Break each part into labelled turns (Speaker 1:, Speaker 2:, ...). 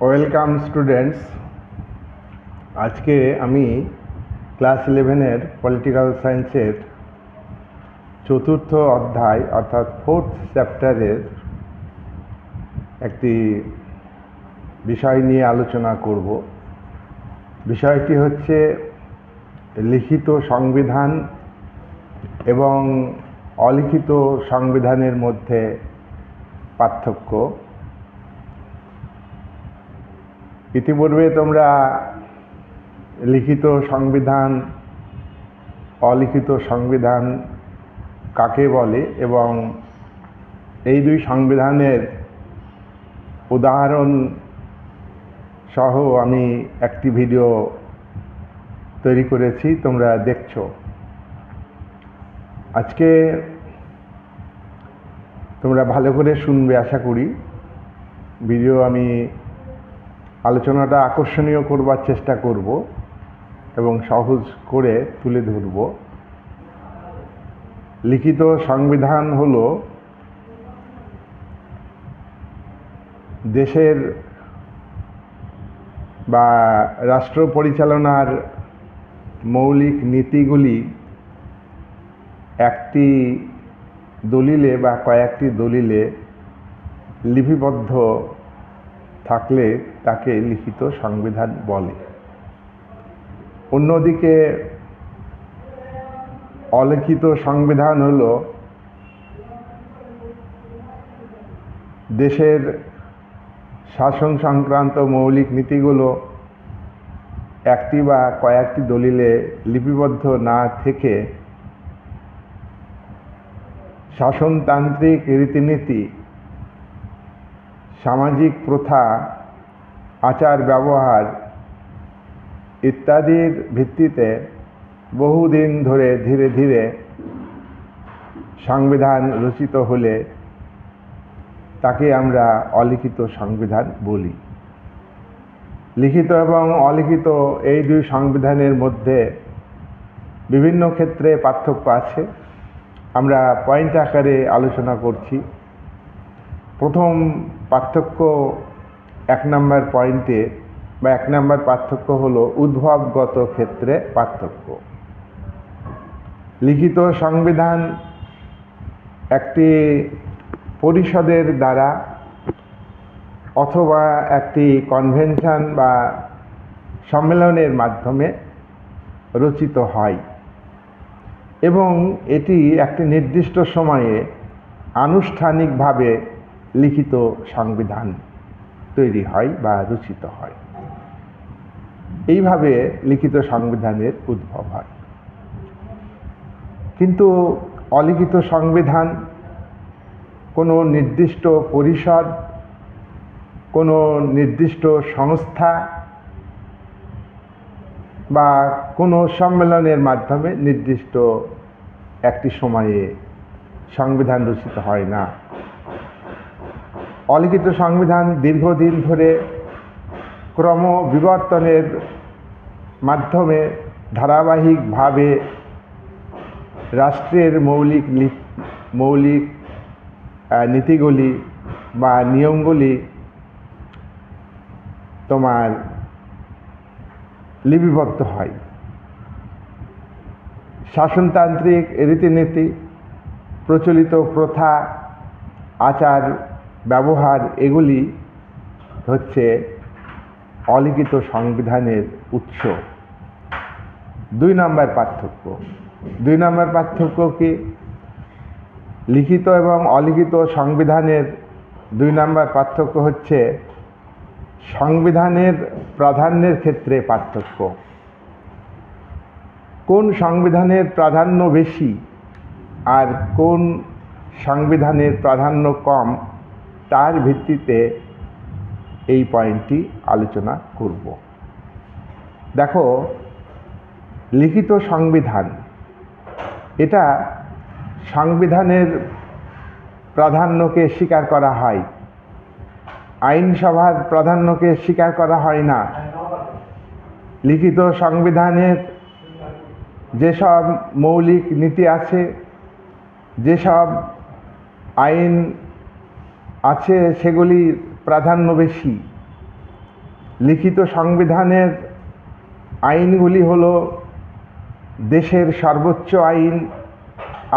Speaker 1: Welcome students আজকে আমি class ইলেভেনের পলিটিক্যাল সায়েন্সের চতুর্থ অধ্যায়, অর্থাৎ ফোর্থ চ্যাপ্টারের একটি বিষয় নিয়ে আলোচনা করব। বিষয়টি হচ্ছে লিখিত সংবিধান এবং অলিখিত সংবিধানের মধ্যে পার্থক্য। ইতিপূর্বে তোমরা লিখিত সংবিধান, অলিখিত সংবিধান কাকে বলে এবং এই দুই সংবিধানের উদাহরণ সহ আমি একটি ভিডিও তৈরি করেছি, তোমরা দেখছ। আজকে তোমরা ভালো করে শুনবে, আশা করি। ভিডিও আমি আলোচনাটা আকর্ষণীয় করবার চেষ্টা করব এবং সহজ করে তুলে ধরব। লিখিত সংবিধান হলো দেশের বা রাষ্ট্র পরিচালনার মৌলিক নীতিগুলি একটি দলিলে বা কয়েকটি দলিলে লিপিবদ্ধ থাকলে তাকে লিখিত সংবিধান বলে। অন্যদিকে, অলিখিত সংবিধান হল দেশের শাসন সংক্রান্ত মৌলিক নীতিগুলো একটি বা কয়েকটি দলিলে লিপিবদ্ধ না থেকে শাসনতান্ত্রিক রীতিনীতি সামাজিক প্রথা, আচার ব্যবহার ইত্যাদির ভিত্তিতে বহুদিন ধরে ধীরে ধীরে সংবিধান রচিত হলে তাকে আমরা অলিখিত সংবিধান বলি। লিখিত এবং অলিখিত এই দুই সংবিধানের মধ্যে বিভিন্ন ক্ষেত্রে পার্থক্য আছে। আমরা পয়েন্ট আকারে আলোচনা করছি। প্রথম পার্থক্য এক নম্বর পয়েন্টে বা এক নম্বর পার্থক্য হলো উদ্ভবগত ক্ষেত্রে পার্থক্য। লিখিত সংবিধান একটি পরিষদের দ্বারা অথবা একটি কনভেনশন বা সম্মেলনের মাধ্যমে রচিত হয় এবং এটি একটি নির্দিষ্ট সময়ে আনুষ্ঠানিকভাবে লিখিত সংবিধান তৈরি হয় বা রচিত হয়। এইভাবে লিখিত সংবিধানের উদ্ভব হয়। কিন্তু অলিখিত সংবিধান, কোনো নির্দিষ্ট পরিষদ, কোনো নির্দিষ্ট সংস্থা বা কোনো সম্মেলনের মাধ্যমে নির্দিষ্ট একটি সময়ে সংবিধান রচিত হয় না। অলিখিত সংবিধান দীর্ঘদিন ধরে ক্রম বিবর্তনের মাধ্যমে ধারাবাহিকভাবে রাষ্ট্রের মৌলিক মৌলিক নীতিগুলি বা নিয়মগুলি তোমার লিপিবদ্ধ হয়। শাসনতান্ত্রিক রীতিনীতি, প্রচলিত প্রথা, আচার ব্যবহার এগুলি হচ্ছে অলিখিত সংবিধানের উৎস। দুই নম্বর পার্থক্য। দুই নম্বর পার্থক্য কি? লিখিত এবং অলিখিত সংবিধানের দুই নম্বর পার্থক্য হচ্ছে সংবিধানের প্রাধান্যের ক্ষেত্রে পার্থক্য। কোন সংবিধানের প্রাধান্য বেশি আর কোন সংবিধানের প্রাধান্য কম তার ভিত্তিতে এই পয়েন্টটি আলোচনা করব। দেখো, লিখিত সংবিধান, এটা সংবিধানের প্রাধান্যকে স্বীকার করা হয়। আইনসভার প্রাধান্যকে স্বীকার করা হয় না। লিখিত সংবিধানের যেসব মৌলিক নীতি আছে, যেসব আইন আছে সেগুলির প্রাধান্য বেশি। লিখিত সংবিধানের আইনগুলি হলো দেশের সর্বোচ্চ আইন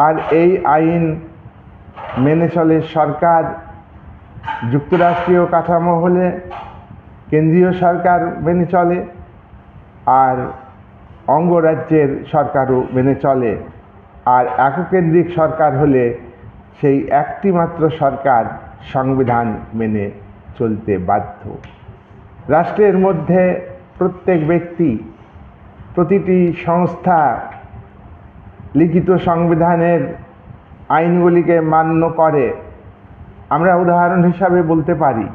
Speaker 1: আর এই আইন মেনে চলে সরকার, যুক্তরাষ্ট্রীয় কাঠামো হলে কেন্দ্রীয় সরকার মেনে চলে আর অঙ্গরাজ্যের সরকারও মেনে চলে। আর এককেন্দ্রিক সরকার হলে সেই একটি মাত্র সরকার সংবিধান মেনে চলতে বাধ্য। রাষ্ট্রের মধ্যে প্রত্যেক ব্যক্তি, প্রতিটি সংস্থা লিখিত সংবিধানের আইনগুলিকে মান্য করে। আমরা উদাহরণ হিসাবে বলতে পারি,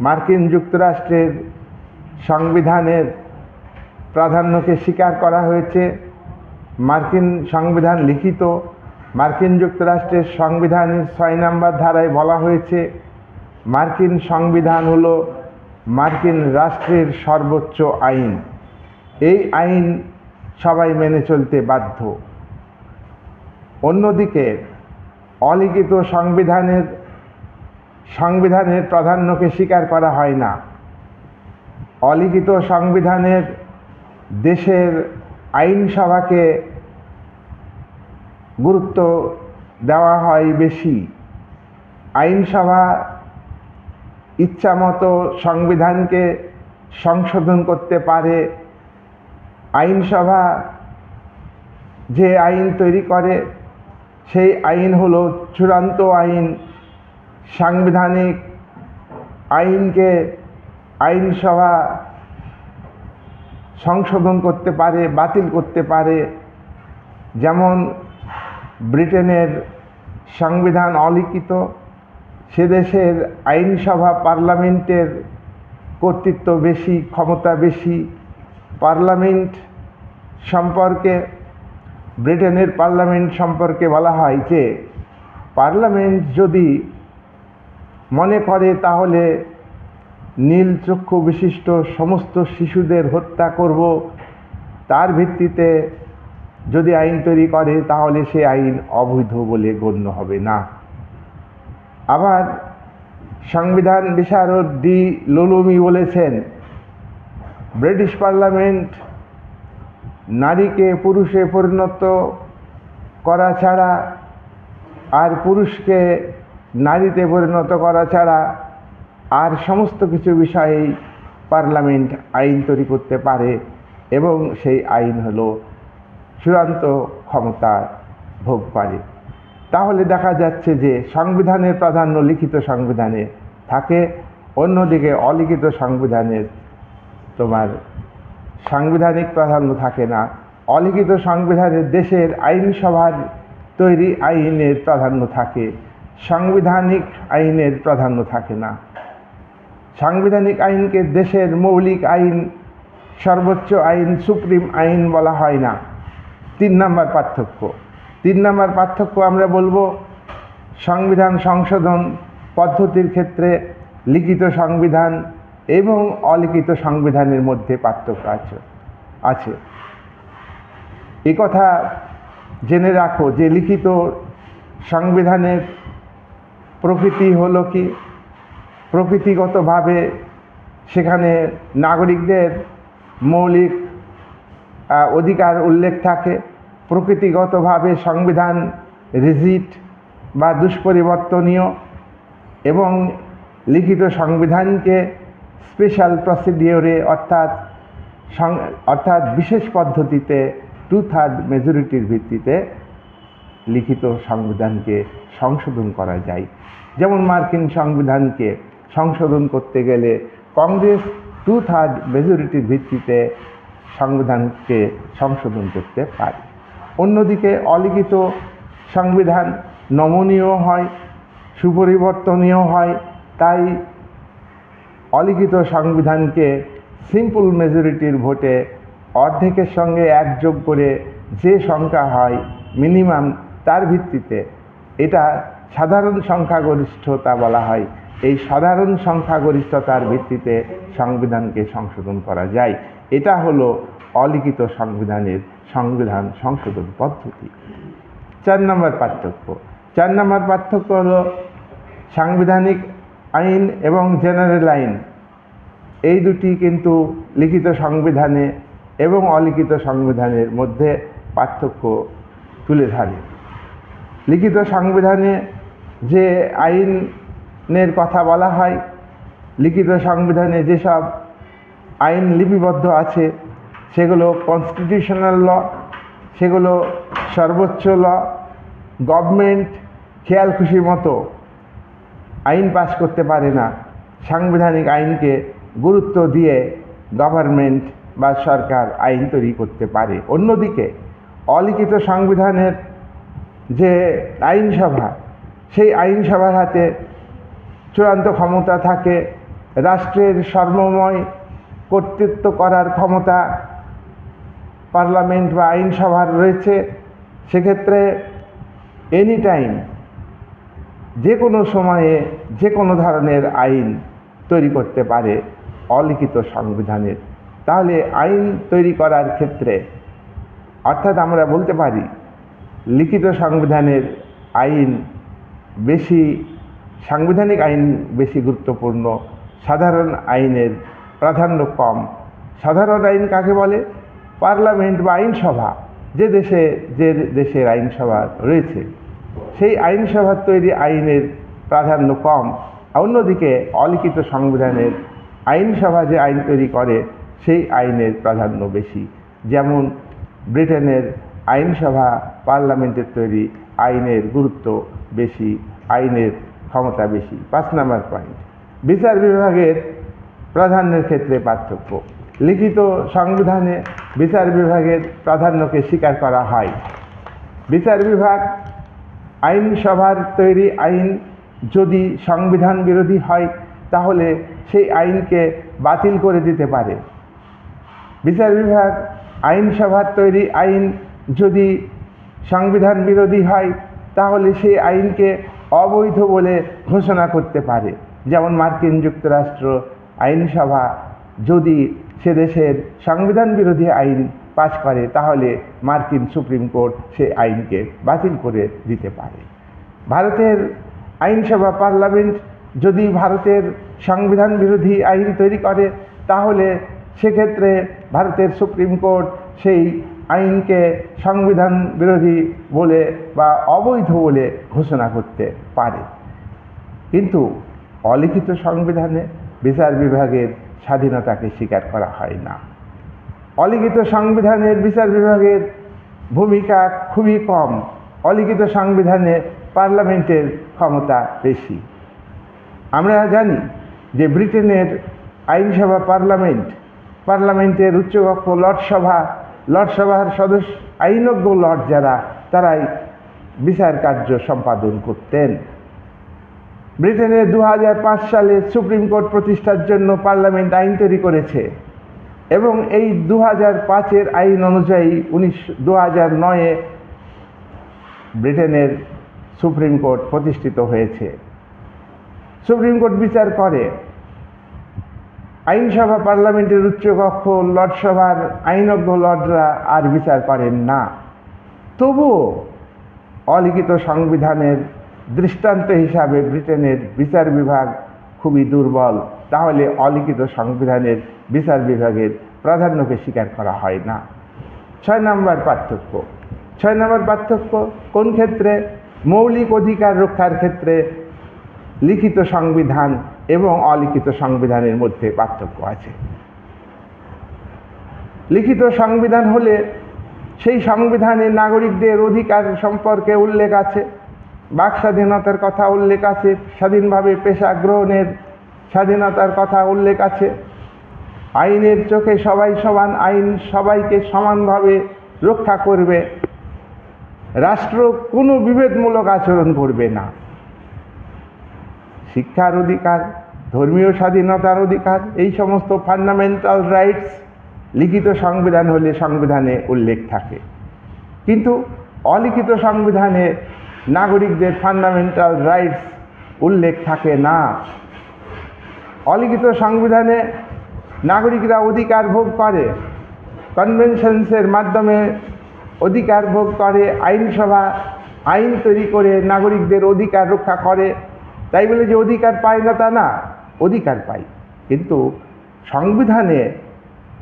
Speaker 1: মার্কিন যুক্তরাষ্ট্রের সংবিধানের প্রাধান্যকে স্বীকার করা হয়েছে। মার্কিন সংবিধান লিখিত মার্কিন যুক্তরাষ্ট্রের সংবিধানের ছয় নম্বর ধারায় বলা হয়েছে, মার্কিন সংবিধান হলো মার্কিন রাষ্ট্রের সর্বোচ্চ আইন। এই আইন সবাই মেনে চলতে বাধ্য। অন্যদিকে, অলিখিত সংবিধানের সংবিধানের প্রাধান্যকে স্বীকার করা হয় না। অলিখিত সংবিধানের দেশের আইনসভাকে গুরুত্ব দেওয়া হয় বেশি। আইনসভা ইচ্ছামতো সংবিধানকে সংশোধন করতে পারে। আইনসভা যে আইন তৈরি করে, সেই আইন হলো চূড়ান্ত আইন। সাংবিধানিক আইনকে আইনসভা সংশোধন করতে পারে, বাতিল করতে পারে। যেমন ব্রিটেনের সংবিধান অলিখিত, সে দেশের আইনসভা পার্লামেন্টের কর্তৃত্ব বেশি, ক্ষমতা বেশি, পার্লামেন্ট সম্পর্কে, ব্রিটেনের পার্লামেন্ট সম্পর্কে বলা হয় যে, পার্লামেন্ট যদি মনে করে তাহলে নীল চক্ষু বিশিষ্ট সমস্ত শিশুদের হত্যা করব, তার ভিত্তিতে যদি আইন তৈরি করে, তাহলে সে আইন অবৈধ বলে গণ্য হবে না। আবার সংবিধান বিশারদ ডি লুলুমি বলেছেন, ব্রিটিশ পার্লামেন্ট নারীকে পুরুষে পরিণত করা ছাড়া আর পুরুষকে নারীতে পরিণত করা ছাড়া আর সমস্ত কিছু বিষয়েই পার্লামেন্ট আইন তৈরি করতে পারে এবং সেই আইন হলো চূড়ান্ত ক্ষমতা ভোগ করে তাহলে দেখা যাচ্ছে যে সংবিধানের প্রাধান্য লিখিত সংবিধানে থাকে, অন্যদিকে অলিখিত সংবিধানের তোমার সাংবিধানিক প্রাধান্য থাকে না। অলিখিত সংবিধানের দেশের আইনসভার তৈরি আইনের প্রাধান্য থাকে, সাংবিধানিক আইনের প্রাধান্য থাকে না। সাংবিধানিক আইনকে দেশের মৌলিক আইন, সর্বোচ্চ আইন, সুপ্রিম আইন বলা হয় না। তিন নম্বর পার্থক্য। তিন নম্বর পার্থক্য আমরা বলব সংবিধান সংশোধন পদ্ধতির ক্ষেত্রে লিখিত সংবিধান এবং অলিখিত সংবিধানের মধ্যে পার্থক্য আছে আছে। কথা জেনে রাখো যে লিখিত সংবিধানের প্রকৃতি হলো কি? প্রকৃতিগতভাবে সেখানে নাগরিকদের মৌলিক অধিকার উল্লেখ থাকে। প্রকৃতিগতভাবে সংবিধান রিজিট বা দুষ্পরিবর্তনীয় এবং লিখিত সংবিধানকে স্পেশাল প্রসিডিওরে অর্থাৎ অর্থাৎ বিশেষ পদ্ধতিতে টু থার্ড মেজরিটির ভিত্তিতে লিখিত সংবিধানকে সংশোধন করা যায়। যেমন মার্কিন সংবিধানকে সংশোধন করতে গেলে কংগ্রেস টু থার্ড মেজরিটির ভিত্তিতে সংবিধানকে সংশোধন করতে পারে। অন্যদিকে অলিখিত সংবিধান নমনীয় হয়, সুপরিবর্তনীয় হয়, তাই অলিখিত সংবিধানকে সিম্পল মেজরিটির ভোটে অর্ধেকের সঙ্গে একযোগ করে যে সংখ্যা হয় মিনিমাম তার ভিত্তিতে। এটা সাধারণ সংখ্যাগরিষ্ঠতা বলা হয়। এই সাধারণ সংখ্যাগরিষ্ঠতার ভিত্তিতে সংবিধানকে সংশোধন করা যায়। এটা হলো অলিখিত সংবিধানের সংবিধান সংশোধন পদ্ধতি। চার নম্বর পার্থক্য। চার নম্বর পার্থক্য হলো সাংবিধানিক আইন এবং জেনারেল আইন। এই দুটি কিন্তু লিখিত সংবিধানে এবং অলিখিত সংবিধানের মধ্যে পার্থক্য তুলে ধরে। লিখিত সংবিধানে যে আইনের কথা বলা হয়, লিখিত সংবিধানে যেসব আইন লিপিবদ্ধ আছে সেগুলো কনস্টিটিউশনাল ল সেগুলো সর্বোচ্চ ল গভর্নমেন্ট খেয়াল খুশির মতো আইন পাশ করতে পারে না। সাংবিধানিক আইনকে গুরুত্ব দিয়ে গভর্নমেন্ট বা সরকার আইন তৈরি করতে পারে। অন্যদিকে, অলিখিত সংবিধানের যে আইনসভা, সেই আইনসভার হাতে চূড়ান্ত ক্ষমতা থাকে। রাষ্ট্রের সর্বময় কর্তৃত্ব করার ক্ষমতা পার্লামেন্ট বা আইনসভার রয়েছে, সেক্ষেত্রে এনি টাইম যে কোনো সময়ে যে কোনো ধরনের আইন তৈরি করতে পারে অলিখিত সংবিধানের। তাহলে আইন তৈরি করার ক্ষেত্রে, অর্থাৎ আমরা বলতে পারি, লিখিত সংবিধানের আইন বেশি, সাংবিধানিক আইন বেশি গুরুত্বপূর্ণ, সাধারণ আইনের প্রাধান্য কম। সাধারণ আইন কাকে বলে? পার্লামেন্ট বা আইনসভা, যে দেশে, যে দেশের আইনসভা রয়েছে, সেই আইনসভার তৈরি আইনের প্রাধান্য কম। অন্যদিকে অলিখিত সংবিধানের আইনসভা যে আইন তৈরি করে, সেই আইনের প্রাধান্য বেশি। যেমন ব্রিটেনের আইনসভা পার্লামেন্টের তৈরি আইনের গুরুত্ব বেশি, আইনের ক্ষমতা বেশি। পাঁচ নাম্বার পয়েন্ট, বিচার বিভাগের প্রাধান্যের ক্ষেত্রে পার্থক্য। লিখিত সংবিধানে বিচার বিভাগের প্রাধান্যকে স্বীকার করা হয়। বিচার বিভাগ আইনসভার তৈরি আইন যদি সংবিধান বিরোধী হয়, তাহলে সেই আইনকে বাতিল করে দিতে পারে। বিচার বিভাগ আইনসভার তৈরি আইন যদি সংবিধান বিরোধী হয়, তাহলে সেই আইনকে অবৈধ বলে ঘোষণা করতে পারে। যেমন মার্কিন যুক্তরাষ্ট্র আইনসভা যদি সে দেশের সংবিধান বিরোধী আইন পাশ করে, তাহলে মার্কিন সুপ্রিম কোর্ট সেই আইনকে বাতিল করে দিতে পারে। ভারতের আইনসভা পার্লামেন্ট যদি ভারতের সংবিধান বিরোধী আইন তৈরি করে, তাহলে সেক্ষেত্রে ভারতের সুপ্রিম কোর্ট সেই আইনকে সংবিধান বিরোধী বলে বা অবৈধ বলে ঘোষণা করতে পারে। কিন্তু অলিখিত সংবিধানে বিচার বিভাগের স্বাধীনতাকে স্বীকার করা হয় না। অলিখিত সংবিধানের বিচার বিভাগের ভূমিকা খুবই কম। অলিখিত সংবিধানে পার্লামেন্টের ক্ষমতা বেশি। আমরা জানি যে ব্রিটেনের আইনসভা পার্লামেন্ট, পার্লামেন্টের উচ্চকক্ষ লর্ডসভা লর্ডসভার সদস্য, আইনজ্ঞ লর্ড যারা, তারাই বিচার কার্য সম্পাদন করতেন। ব্রিটেনে দু হাজার পাঁচ সালে সুপ্রিম কোর্ট প্রতিষ্ঠার জন্য পার্লামেন্ট আইন তৈরি করেছে এবং এই দু হাজার পাঁচের আইন অনুযায়ী উনিশ দু হাজার নয়ে ব্রিটেনের সুপ্রিম কোর্ট প্রতিষ্ঠিত হয়েছে। সুপ্রিম কোর্ট বিচার করে। আইনসভা পার্লামেন্টের উচ্চকক্ষ, লর্ডসভার আইনজ্ঞ লর্ডরা আর বিচার করেন না। তবুও অলিখিত সংবিধানের দৃষ্টান্ত হিসাবে ব্রিটেনের বিচার বিভাগ খুবই দুর্বল। তাহলে অলিখিত সংবিধানের বিচার বিভাগের প্রাধান্যকে স্বীকার করা হয় না। ছয় নম্বর পার্থক্য। ছয় নম্বর পার্থক্য, কোন ক্ষেত্রে? মৌলিক অধিকার রক্ষার ক্ষেত্রে লিখিত সংবিধান এবং অলিখিত সংবিধানের মধ্যে পার্থক্য আছে। লিখিত সংবিধান হলে সেই সংবিধানে নাগরিকদের অধিকার সম্পর্কে উল্লেখ আছে। বাক স্বাধীনতার কথা উল্লেখ আছে, স্বাধীনভাবে পেশা গ্রহণের স্বাধীনতার কথা উল্লেখ আছে। আইনের চোখে সবাই সমান, আইন সবাইকে সমানভাবে রক্ষা করবে। রাষ্ট্র কোনো বিভেদমূলক আচরণ করবে না। শিক্ষার অধিকার, ধর্মীয় স্বাধীনতার অধিকার, এই সমস্ত ফান্ডামেন্টাল রাইটস লিখিত সংবিধান হলে সংবিধানে উল্লেখ থাকে। কিন্তু অলিখিত সংবিধানে নাগরিকদের ফান্ডামেন্টাল রাইটস উল্লেখ থাকে না। অলিখিত সংবিধানে নাগরিকরা অধিকার ভোগ করে কনভেনশনসের মাধ্যমে অধিকার ভোগ করে, আইনসভা, আইন তৈরি করে নাগরিকদের অধিকার রক্ষা করে। তাই বলে যে অধিকার পায় না তা না, অধিকার পাই কিন্তু সংবিধানে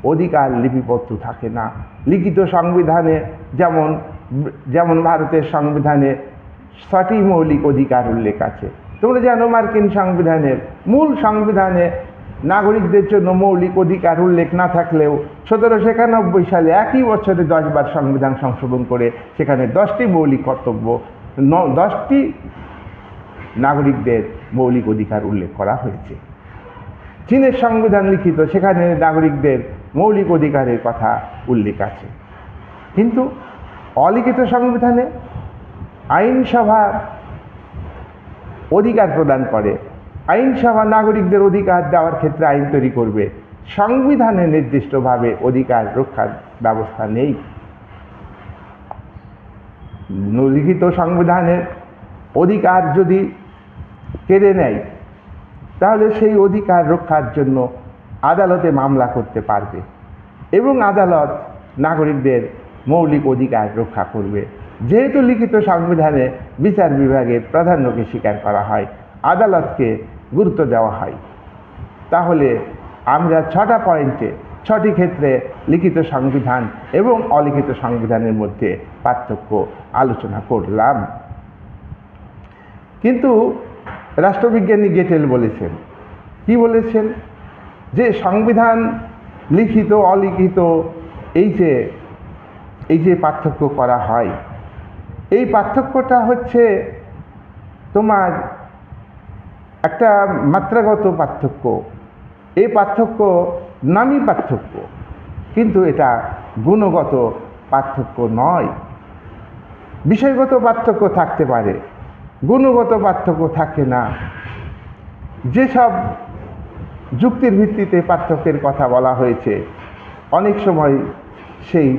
Speaker 1: অধিকার লিপিবদ্ধ থাকে না। লিখিত সংবিধানে যেমন যেমন ভারতের সংবিধানে ছটি মৌলিক অধিকার উল্লেখ আছে। তোমরা জানো মার্কিন সংবিধানের মূল সংবিধানে নাগরিকদের জন্য মৌলিক অধিকার উল্লেখ না থাকলেও সতেরোশো একানব্বই সালে একই বছরে দশবার সংবিধান সংশোধন করে সেখানে দশটি মৌলিক কর্তব্য, ন- দশটি নাগরিকদের মৌলিক অধিকার উল্লেখ করা হয়েছে। চীনের সংবিধান লিখিত, সেখানে নাগরিকদের মৌলিক অধিকারের কথা উল্লেখ আছে। কিন্তু অলিখিত সংবিধানে আইনসভা অধিকার প্রদান করে। আইনসভা নাগরিকদের অধিকার দেওয়ার ক্ষেত্রে আইন তৈরি করবে। সংবিধানে নির্দিষ্টভাবে অধিকার রক্ষার ব্যবস্থা নেই। লিখিত সংবিধানের অধিকার যদি কেড়ে নেয়, তাহলে সেই অধিকার রক্ষার জন্য আদালতে মামলা করতে পারবে এবং আদালত নাগরিকদের মৌলিক অধিকার রক্ষা করবে। যেহেতু লিখিত সংবিধানে বিচার বিভাগের প্রাধান্যকে স্বীকার করা হয়, আদালতকে গুরুত্ব দেওয়া হয়। তাহলে আমরা ছটা পয়েন্টে ছটি ক্ষেত্রে লিখিত সংবিধান এবং অলিখিত সংবিধানের মধ্যে পার্থক্য আলোচনা করলাম। কিন্তু রাষ্ট্রবিজ্ঞানী গেটেল বলেছেন, কি বলেছেন? যে সংবিধান লিখিত, অলিখিত, এই যে এই যে পার্থক্য করা হয় এই পার্থক্যটা হচ্ছে তোমার একটা মাত্রাগত পার্থক্য। এই পার্থক্য নামই পার্থক্য। কিন্তু এটা গুণগত পার্থক্য নয়। বিষয়গত পার্থক্য থাকতে পারে, গুণগত পার্থক্য থাকে না। যেসব যুক্তির ভিত্তিতে পার্থক্যের কথা বলা হয়েছে, অনেক সময় সেই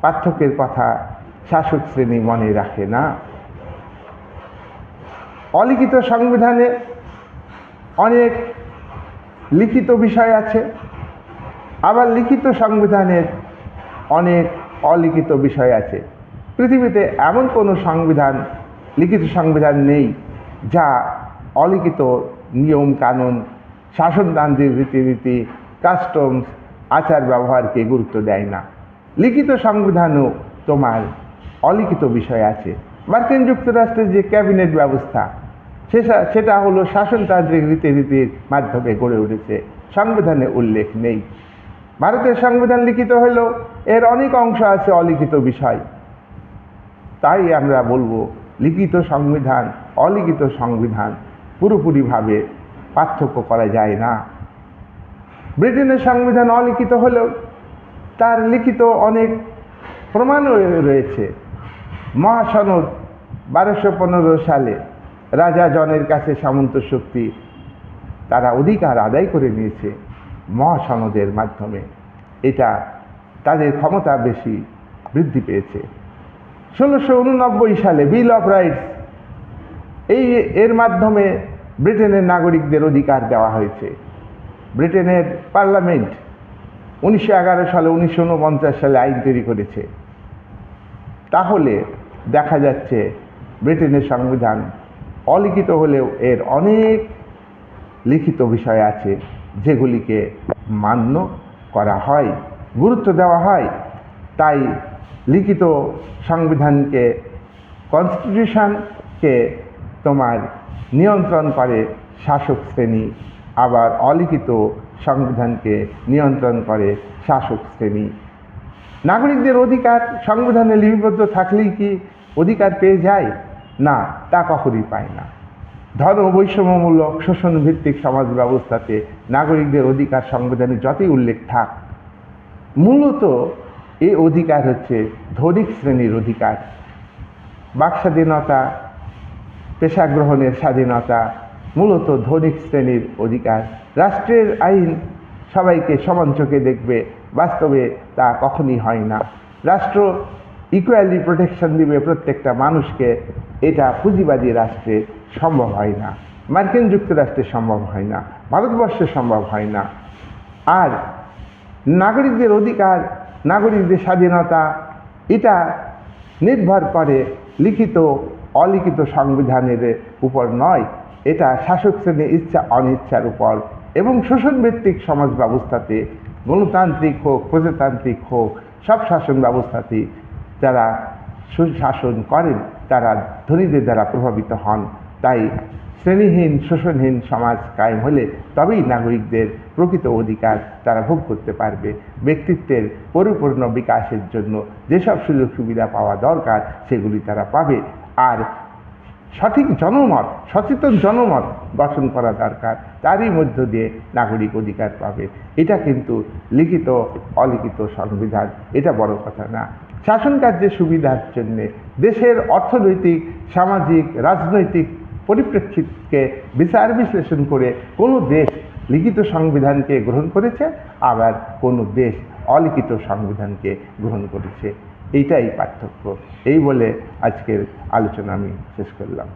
Speaker 1: পার্থক্যের কথা শাসক শ্রেণি মনে রাখে না। অলিখিত সংবিধানে অনেক লিখিত বিষয় আছে, আবার লিখিত সংবিধানের অনেক অলিখিত বিষয় আছে। পৃথিবীতে এমন কোনো সংবিধান, লিখিত সংবিধান নেই যা অলিখিত নিয়ম কানুন শাসনতান্ত্রিক রীতিনীতি, কাস্টমস আচার ব্যবহারকে গুরুত্ব দেয় না। লিখিত সংবিধানও তোমার অলিখিত বিষয় আছে। মার্কিন যুক্তরাষ্ট্রের যে ক্যাবিনেট ব্যবস্থা, সেটা সেটা হলো শাসনতান্ত্রিক রীতিনীতির মাধ্যমে গড়ে উঠেছে। সংবিধানে উল্লেখ নেই। ভারতের সংবিধান লিখিত হলেও এর অনেক অংশ আছে অলিখিত বিষয়। তাই আমরা বলব, লিখিত সংবিধান, অলিখিত সংবিধান পুরোপুরিভাবে পার্থক্য করা যায় না। ব্রিটেনের সংবিধান অলিখিত হলেও তার লিখিত অনেক প্রমাণও রয়েছে। মহাসনদ বারোশো পনেরো সালে রাজা জনের কাছে সামন্ত শক্তি তারা অধিকার আদায় করে নিয়েছে মহাসনদের মাধ্যমে। এটা তাদের ক্ষমতা বেশি বৃদ্ধি পেয়েছে। ষোলোশো উননব্বই সালে বিল অফ রাইটস এই এর মাধ্যমে ব্রিটেনের নাগরিকদের অধিকার দেওয়া হয়েছে। ব্রিটেনের পার্লামেন্ট উনিশশো এগারো সালে, উনিশশো উনপঞ্চাশ সালে আইন তৈরি করেছে। তাহলে দেখা যাচ্ছে ব্রিটেনের সংবিধান অলিখিত হলেও এর অনেক লিখিত বিষয় আছে যেগুলিকে মান্য করা হয়, গুরুত্ব দেওয়া হয়। তাই লিখিত সংবিধানকে, কনস্টিটিউশনকে তোমার নিয়ন্ত্রণ করে শাসক শ্রেণি, আবার অলিখিত সংবিধানকে নিয়ন্ত্রণ করে শাসক শ্রেণি। নাগরিকদের অধিকার সংবিধানে লিপিবদ্ধ থাকলেই কি অধিকার পেয়ে যায়? না, তা কখনই পায় না। ধর্ম বৈষম্যমূলক শোষণ ভিত্তিক সমাজ ব্যবস্থাতে নাগরিকদের অধিকার সংবিধানে যতই উল্লেখ থাক, মূলত এই অধিকার হচ্ছে ধনিক শ্রেণির অধিকার। বাক স্বাধীনতা পেশা গ্রহণের স্বাধীনতা মূলত ধনিক শ্রেণির অধিকার। রাষ্ট্রের আইন সবাইকে সমান চোখে দেখবে বাস্তবে তা কখনই হয় না। রাষ্ট্র ইকুয়ালি প্রোটেকশন দিবে প্রত্যেকটা মানুষকে, এটা পুঁজিবাদী রাষ্ট্রে সম্ভব হয় না। মার্কিন যুক্তরাষ্ট্রে সম্ভব হয় না। ভারতবর্ষে সম্ভব হয় না। আর নাগরিকদের অধিকার, নাগরিকদের স্বাধীনতা, এটা নির্ভর করে লিখিত, অলিখিত সংবিধানের উপর নয়। এটা শাসক শ্রেণির ইচ্ছা, অনিচ্ছার উপর। এবং শোষণভিত্তিক সমাজ ব্যবস্থাতে গণতান্ত্রিক হোক, প্রজাতান্ত্রিক হোক, সব শাসন ব্যবস্থাতেই যারা সুশাসন করেন, তারা ধনীদের দ্বারা প্রভাবিত হন। তাই শ্রেণীহীন, শোষণহীন সমাজ কায়েম হলে তবেই নাগরিকদের প্রকৃত অধিকার তারা ভোগ করতে পারবে। ব্যক্তিত্বের পরিপূর্ণ বিকাশের জন্য যেসব সুযোগ সুবিধা পাওয়া দরকার, সেগুলি তারা পাবে। আর সঠিক জনমত, সচেতন জনমত গঠন করা দরকার। তারই মধ্য দিয়ে নাগরিক অধিকার পাবে। এটা কিন্তু লিখিত, অলিখিত সংবিধান। এটা বড় কথা না। শাসন কার্যের সুবিধার জন্যে দেশের অর্থনৈতিক, সামাজিক, রাজনৈতিক পরিপ্রেক্ষিতকে বিচার বিশ্লেষণ করে কোনো দেশ লিখিত সংবিধানকে গ্রহণ করেছে, আবার কোনো দেশ অলিখিত সংবিধানকে গ্রহণ করেছে। এইটাই পার্থক্য। এই বলে আজকের আলোচনা আমি শেষ করলাম।